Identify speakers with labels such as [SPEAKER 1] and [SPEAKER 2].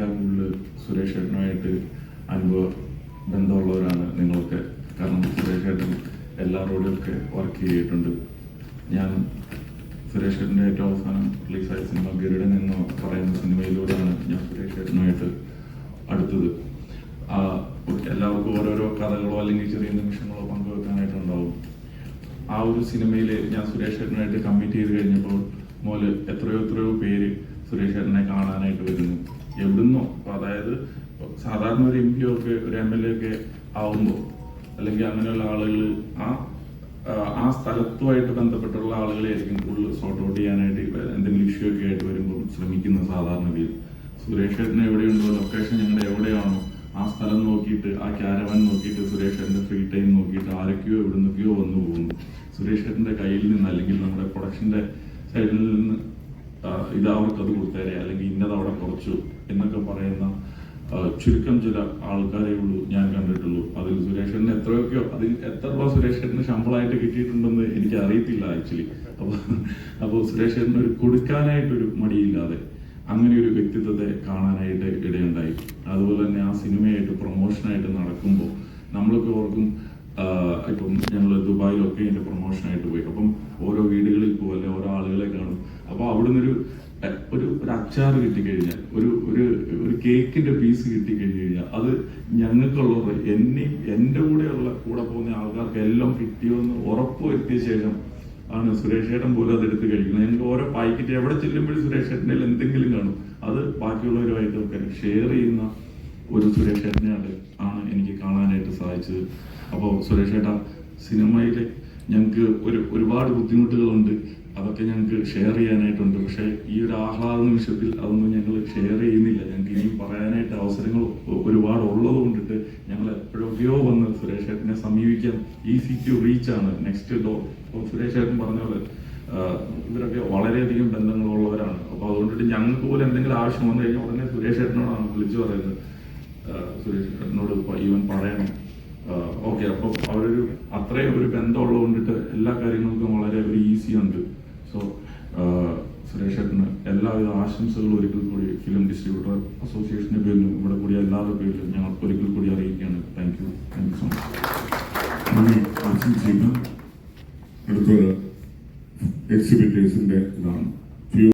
[SPEAKER 1] എന്നേക്കാൾ കൂടുതൽ സുരേഷ് ഏട്ടനുമായിട്ട് അനുഭവ ബന്ധമുള്ളവരാണ് നിങ്ങളൊക്കെ. കാരണം സുരേഷ് ഏട്ടൻ എല്ലാവരോടൊക്കെ വർക്ക് ചെയ്തിട്ടുണ്ട്. ഞാൻ സുരേഷ് ഏട്ടന്റെ ഏറ്റവും അവസാനം റിലീസായ സിനിമ ഗരുഡൻ എന്ന് പറയുന്ന സിനിമയിലൂടെയാണ് ഞാൻ സുരേഷ് ഏട്ടനുമായിട്ട് അടുത്തത്. എല്ലാവർക്കും ഓരോരോ കഥകളോ അല്ലെങ്കിൽ ചെറിയ നിമിഷങ്ങളോ പങ്കുവെക്കാനായിട്ടുണ്ടാവും. ആ ഒരു സിനിമയിൽ ഞാൻ സുരേഷ് ഏട്ടനായിട്ട് കമ്മിറ്റ് ചെയ്ത് കഴിഞ്ഞപ്പോൾ മോൽ എത്രയോ എത്രയോ പേര് സുരേഷ് ഏട്ടനെ കാണാനായിട്ട് വരുന്നു. എവിടുന്നോ അപ്പൊ അതായത് സാധാരണ ഒരു എം പി ഒക്കെ ഒരു എം എൽ എ ഒക്കെ ആവുമ്പോൾ അല്ലെങ്കിൽ അങ്ങനെയുള്ള ആളുകൾ ആ ആ, സ്ഥലത്തുമായിട്ട് ബന്ധപ്പെട്ടുള്ള ആളുകളെയായിരിക്കും കൂടുതൽ സോർട്ട് ഔട്ട് ചെയ്യാനായിട്ട് എന്തെങ്കിലും ഇഷ്യൂ ഒക്കെ ആയിട്ട് വരുമ്പോൾ ശ്രമിക്കുന്നത് സാധാരണഗതിയിൽ സുരേഷ് ഏട്ടന് എവിടെയുണ്ടോ? ലൊക്കേഷൻ ഞങ്ങളുടെ എവിടെയാണോ? ആ സ്ഥലം നോക്കിയിട്ട് ആ ക്യാരവൻ നോക്കിയിട്ട് സുരേഷ് ഏട്ടന്റെ ഫ്രീ ടൈം നോക്കിയിട്ട് ആരൊക്കെയോ എവിടെ നിന്നൊക്കെയോ വന്നു പോകുന്നു. സുരേഷ് ഏട്ടന്റെ കയ്യിൽ നിന്ന് അല്ലെങ്കിൽ നമ്മുടെ പ്രൊഡക്ഷന്റെ സൈഡിൽ നിന്ന് ഇത് അവർക്ക് അത് കൊടുത്തേരെ അല്ലെങ്കിൽ ഇന്നത് അവിടെ കുറച്ചു എന്നൊക്കെ പറയുന്ന ചുരുക്കം ചില ആൾക്കാരെ ഉള്ളൂ ഞാൻ കണ്ടിട്ടുള്ളൂ. അതിൽ സുരേഷന് എത്രയൊക്കെയോ അതിൽ എത്ര രൂപ സുരേഷന് ശമ്പളമായിട്ട് കിട്ടിയിട്ടുണ്ടെന്ന് എനിക്ക് അറിയത്തില്ല ആക്ച്വലി. അപ്പോൾ അപ്പോൾ സുരേഷന് ഒരു കൊടുക്കാനായിട്ടൊരു മടിയില്ലാതെ അങ്ങനെ ഒരു വ്യക്തിത്വത്തെ കാണാനായിട്ട് ഇടയുണ്ടായി. അതുപോലെ തന്നെ ആ സിനിമയായിട്ട് പ്രൊമോഷനായിട്ട് നടക്കുമ്പോൾ നമ്മളൊക്കെ ഓർക്കും ഇപ്പം ഞങ്ങൾ ദുബായിലൊക്കെ ഇതിന്റെ പ്രൊമോഷനായിട്ട് പോയി. അപ്പം ഓരോ വീടുകളിൽ പോകും ഓരോ ആളുകളെ കാണും. അപ്പോൾ അവിടുന്ന് ഒരു ഒരു ഒരു അച്ചാർ കിട്ടിക്കഴിഞ്ഞാൽ ഒരു ഒരു ഒരു കേക്കിന്റെ പീസ് കിട്ടിക്കഴിഞ്ഞ് കഴിഞ്ഞാൽ അത് ഞങ്ങൾക്കുള്ളവർ എന്നെ എന്റെ കൂടെയുള്ള കൂടെ പോകുന്ന ആൾക്കാർക്ക് എല്ലാം കിട്ടിയോന്ന് ഉറപ്പ് വരുത്തിയ ശേഷം ആണ് സുരേഷ് ഏട്ടൻ പോലും അത് എടുത്ത് കഴിക്കുന്നത്. ഞങ്ങൾക്ക് ഓരോ പാക്കറ്റ് എവിടെ ചെല്ലുമ്പോഴും സുരേഷ് ഏട്ടന്റെ എന്തെങ്കിലും കാണും. അത് ബാക്കിയുള്ളവരുമായിട്ടൊക്കെ ഷെയർ ചെയ്യുന്ന ഒരു സുരേഷ് ആണ് എനിക്ക് കാണാനായിട്ട് സാധിച്ചത്. അപ്പോൾ സുരേഷ് ഏട്ട സിനിമയിൽ ഞങ്ങൾക്ക് ഒരു ഒരുപാട് ബുദ്ധിമുട്ടുകളുണ്ട്. അതൊക്കെ ഞങ്ങൾക്ക് ഷെയർ ചെയ്യാനായിട്ടുണ്ട്. പക്ഷേ ഈ ഒരു ആഹ്ലാദ നിമിഷത്തിൽ അതൊന്നും ഞങ്ങൾ ഷെയർ ചെയ്യുന്നില്ല. ഞങ്ങൾക്ക് ഇനിയും പറയാനായിട്ട് അവസരങ്ങൾ ഒരുപാട് ഉള്ളത് കൊണ്ടിട്ട് ഞങ്ങൾ എപ്പോഴൊക്കെയോ വന്ന് സുരേഷ് ഏട്ടനെ സമീപിക്കാൻ ഈസി ടു റീച്ച് ആണ്. നെക്സ്റ്റ് ഡോർ അപ്പോൾ സുരേഷ് ഏട്ടൻ പറഞ്ഞ പോലെ ഇവരൊക്കെ വളരെയധികം ബന്ധങ്ങളുള്ളവരാണ്. അപ്പോൾ അതുകൊണ്ടിട്ട് ഞങ്ങൾക്ക് പോലും എന്തെങ്കിലും ആവശ്യം വന്നു കഴിഞ്ഞാൽ ഉടനെ സുരേഷ് ഏട്ടനോടാണ് വിളിച്ചു പറയുന്നത്. സുരേഷ് ഏട്ടനോട് ഈവൻ പറയണം. ഓക്കെ അപ്പോൾ അവരൊരു അത്രയും ഒരു ബന്ധമുള്ളത് കൊണ്ടിട്ട് എല്ലാ കാര്യങ്ങൾക്കും വളരെ ഒരു ഈസി ഉണ്ട് സോ സുരേഷ് ഏട്ടന് എല്ലാവിധ ആശംസകളും ഒരിക്കൽ കൂടി ഫിലിം ഡിസ്ട്രിബ്യൂട്ടർ അസോസിയേഷന്റെ പേരിലും ഇവിടെ കൂടി എല്ലാവരുടെ പേരിലും ഞങ്ങൾ ഒരിക്കൽ കൂടി അറിയിക്കുകയാണ്. Thank you thank you so much
[SPEAKER 2] നന്ദി അടുത്തത് ഇതാണ്.